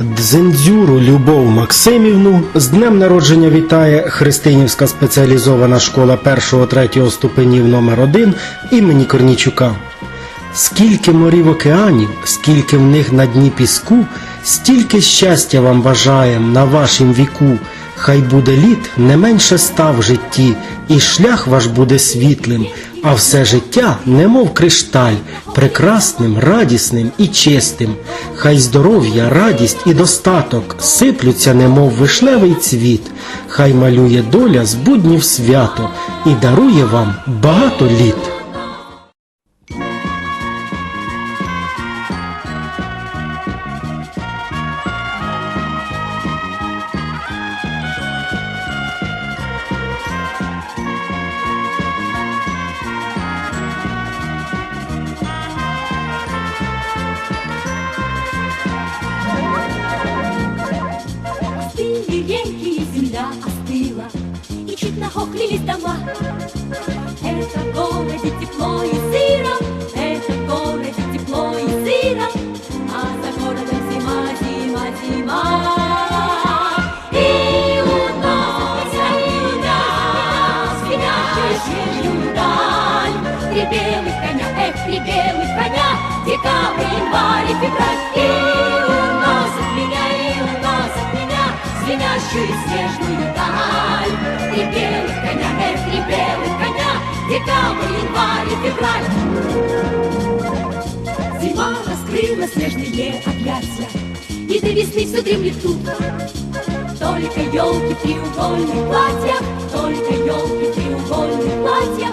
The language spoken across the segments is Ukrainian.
Дзендзюру Любов Максимівну з днем народження вітає Христинівська спеціалізована школа 1-3 ступенів номер 1 імені Корнічука. Скільки морів океанів, скільки в них на дні піску, стільки щастя вам бажаєм на вашім віку. Хай буде літ не менше ста в житті, і шлях ваш буде світлим, а все життя, немов кришталь, прекрасним, радісним і чистим. Хай здоров'я, радість і достаток сиплються, немов вишневий цвіт. Хай малює доля з буднів свято і дарує вам багато літ. эх, три белых коня, Декабрь, январь и февраль. И уносит меня, и уносит меня, Звенящую снежную даль. Три белых коня, эх, три белых коня, Декабрь, январь и февраль. Зима раскрыла снежные объятия, И до весны все дремлет тут. Только елки треугольных платья, Только елки треугольных платья,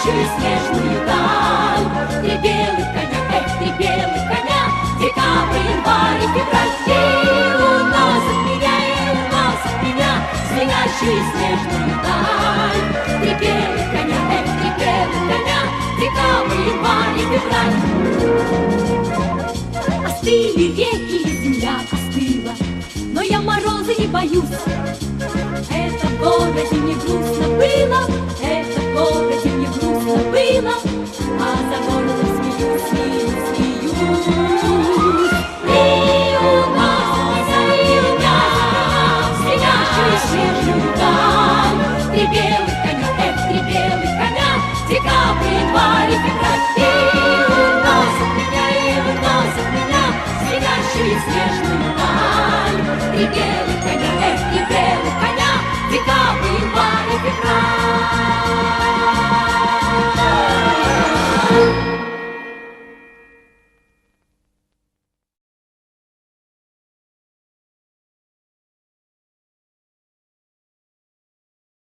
Звенящую снежную даль. Три белых коня, эх, три белых коня, Декабрь, январь и февраль. И уносят меня, и уносят меня, в Звенящую снежную даль. Три белых коня, эх, три белых коня, Декабрь, январь и февраль. Остыли реки, и земля остыла, Но я морозы не боюсь. Это в городе не грустно